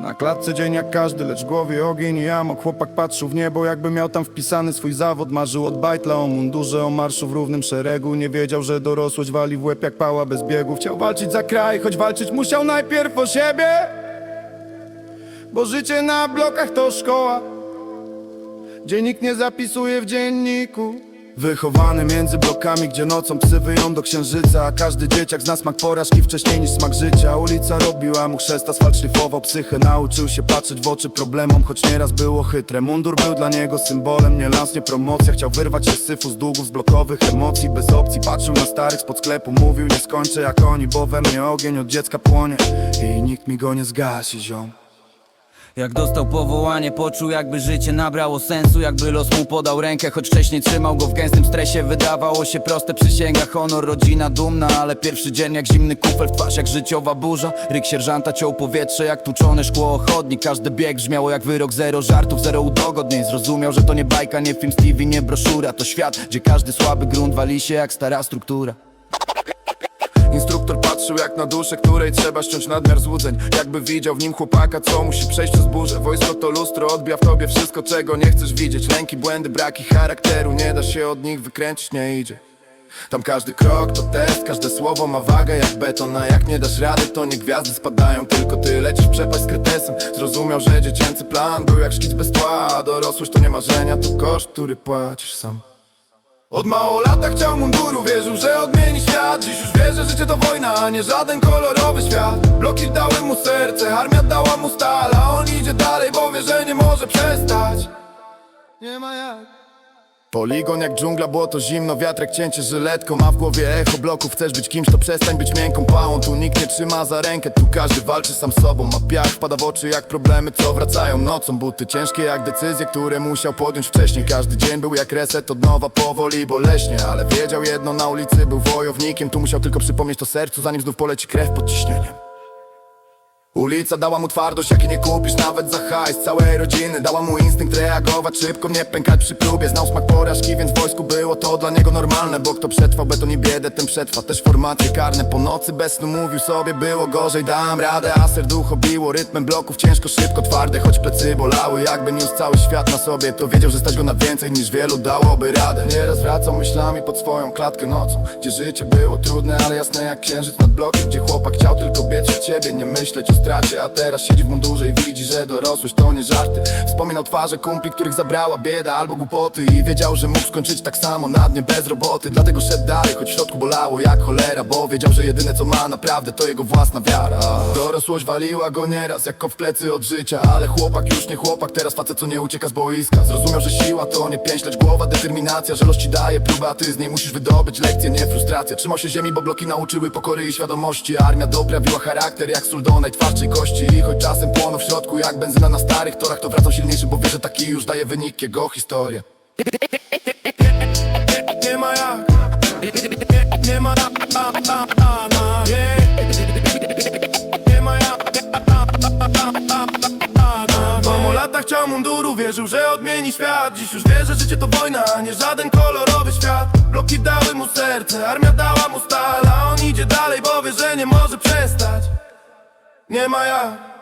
Na klatce dzień jak każdy, lecz głowie ogień. I amok Chłopak patrzył w niebo, jakby miał tam wpisany swój zawód. Marzył od bajtla o mundurze, o marszu w równym szeregu. Nie wiedział, że dorosłość wali w łeb jak pała bez biegu. Chciał walczyć za kraj, choć walczyć musiał najpierw o siebie. Bo życie na blokach to szkoła. Gdzie nikt nie zapisuje w dzienniku Wychowany między blokami, gdzie nocą psy wyją do księżyca. A każdy dzieciak zna smak porażki wcześniej niż smak życia. Ulica robiła mu chrzest, asfalt szlifował psychę Nauczył się patrzeć w oczy problemom, choć nieraz było chytre Mundur był dla niego symbolem, nie lans, nie promocja Chciał wyrwać się z syfu, z długów, z blokowych emocji Bez opcji. Patrzył na starych spod sklepu Mówił nie skończę jak oni, bo we mnie ogień od dziecka płonie. I nikt mi go nie zgasi, ziom Jak dostał powołanie, poczuł jakby życie nabrało sensu. Jakby los mu podał rękę, choć wcześniej trzymał go w gęstym stresie. Wydawało się proste, przysięga, honor, rodzina dumna Ale pierwszy dzień jak zimny kufel w twarz, jak życiowa burza. Ryk sierżanta ciął powietrze jak tłuczone szkło ochotnik. Każdy bieg brzmiało jak wyrok, zero żartów, zero udogodnień. Zrozumiał, że to nie bajka, nie film TV, nie broszura. To świat, gdzie każdy słaby grunt wali się jak stara struktura patrzył jak na duszę, której trzeba ściąć nadmiar złudzeń. Jakby widział w nim chłopaka, co musi przejść przez burzę. Wojsko to lustro, odbija w tobie wszystko, czego nie chcesz widzieć. Lęki, błędy, braki charakteru, nie da się od nich wykręcić, nie idzie. Tam każdy krok to test, każde słowo ma wagę jak beton A jak nie dasz rady, to nie gwiazdy spadają. Tylko ty lecisz w przepaść z kretesem Zrozumiał, że dziecięcy plan był jak szkic bez tła. A dorosłość to nie marzenia, to koszt, który płacisz sam. Od mało lata chciał munduru, wierzył, że odmieni świat. Dziś już wie, życie to wojna, a nie żaden kolorowy świat. Bloki dały mu serce, armia dała mu stal A on idzie dalej, bo wie, że nie może przestać. Nie ma jak Poligon jak dżungla, błoto zimno, wiatrek cięcie żyletką Ma w głowie echo bloku, chcesz być kimś, to przestań być miękką pałą Tu nikt nie trzyma za rękę, tu każdy walczy sam sobą Ma piach, wpada w oczy jak problemy, co wracają nocą Buty ciężkie jak decyzje, które musiał podjąć wcześniej Każdy dzień był jak reset, od nowa powoli, boleśnie Ale wiedział jedno, na ulicy był wojownikiem Tu musiał tylko przypomnieć to sercu, zanim znów poleci krew pod ciśnieniem Ulica dała mu twardość, jakiej nie kupisz nawet za hajs Całej rodziny. Dała mu instynkt reagować szybko, nie pękać przy próbie. Znał smak porażki, więc w wojsku było to dla niego normalne Bo kto przetrwał beton i biedę, ten przetrwa też formacje karne. Po nocy bez snu mówił sobie, było gorzej, dam radę. A serducho biło rytmem bloków, ciężko, szybko, twarde Choć plecy bolały, jakby niósł cały świat na sobie To wiedział, że stać go na więcej niż wielu dałoby radę. Nieraz wracał myślami pod swoją klatkę nocą Gdzie życie było trudne, ale jasne jak księżyc nad blokiem Gdzie chłopak chciał tylko biec w ciebie, nie myśleć o stracie A teraz siedzi w mundurze i widzi, że dorosłość to nie żarty. Wspominał twarze kumpli, których zabrała bieda albo głupoty I wiedział, że mógł skończyć tak samo na dnie bez roboty. Dlatego szedł dalej, choć w bolało jak cholera Bo wiedział, że jedyne co ma naprawdę to jego własna wiara. Dorosłość waliła go nieraz jak w plecy od życia Ale chłopak już nie chłopak, teraz facet co nie ucieka z boiska. Zrozumiał, że siła to nie pięść, lecz głowa, determinacja Żelość ci daje próba, a ty z niej musisz wydobyć lekcję, nie frustracja Trzymał się ziemi, bo bloki nauczyły pokory i świadomości. Armia doprawiła charakter jak sól do najtwardszej kości. I choć czasem płonął w środku jak benzyna na starych torach To wracał silniejszy, bo wie, że taki już daje wynik jego historia Nie ma na, na, na, na, na, nie. Ma jak Mamo lata chciał munduru, wierzył, że odmieni świat. Dziś już wie, że życie to wojna, a nie żaden kolorowy świat. Bloki dały mu serce, armia dała mu stal A on idzie dalej, bo wie, że nie może przestać. Nie ma jak